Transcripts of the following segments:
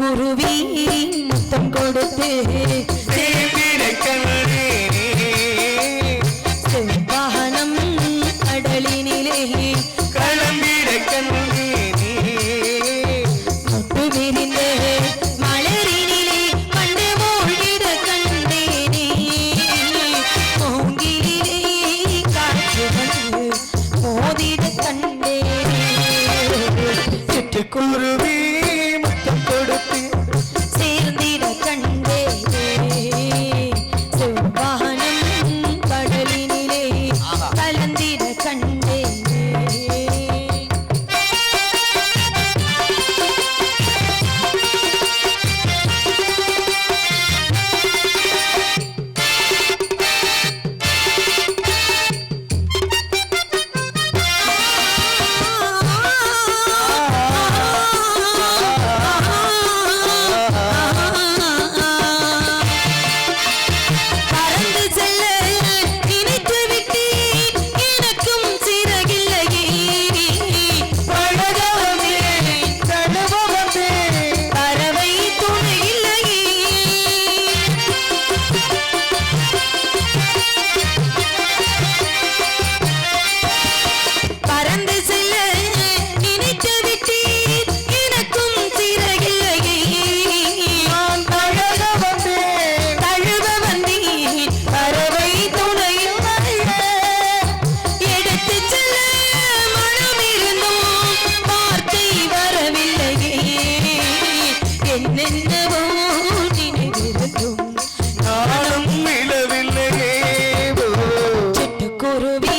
குருவி முத்தம் கொடுத்து ചുട്ടുകുരുവി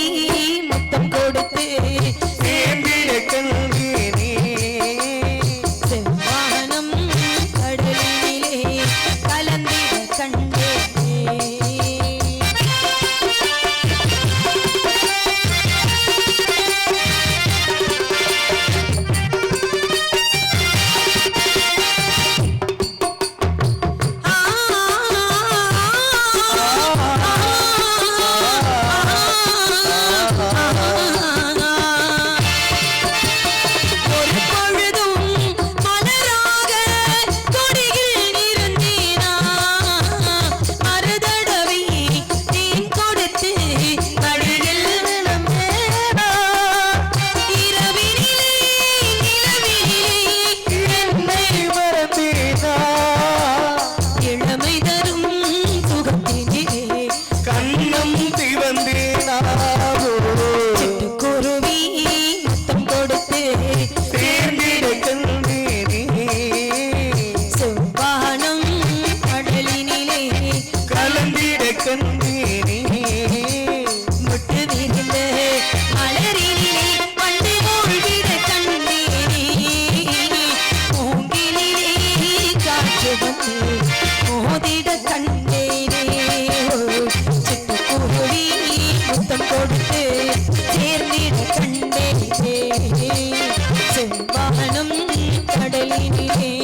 Thank you.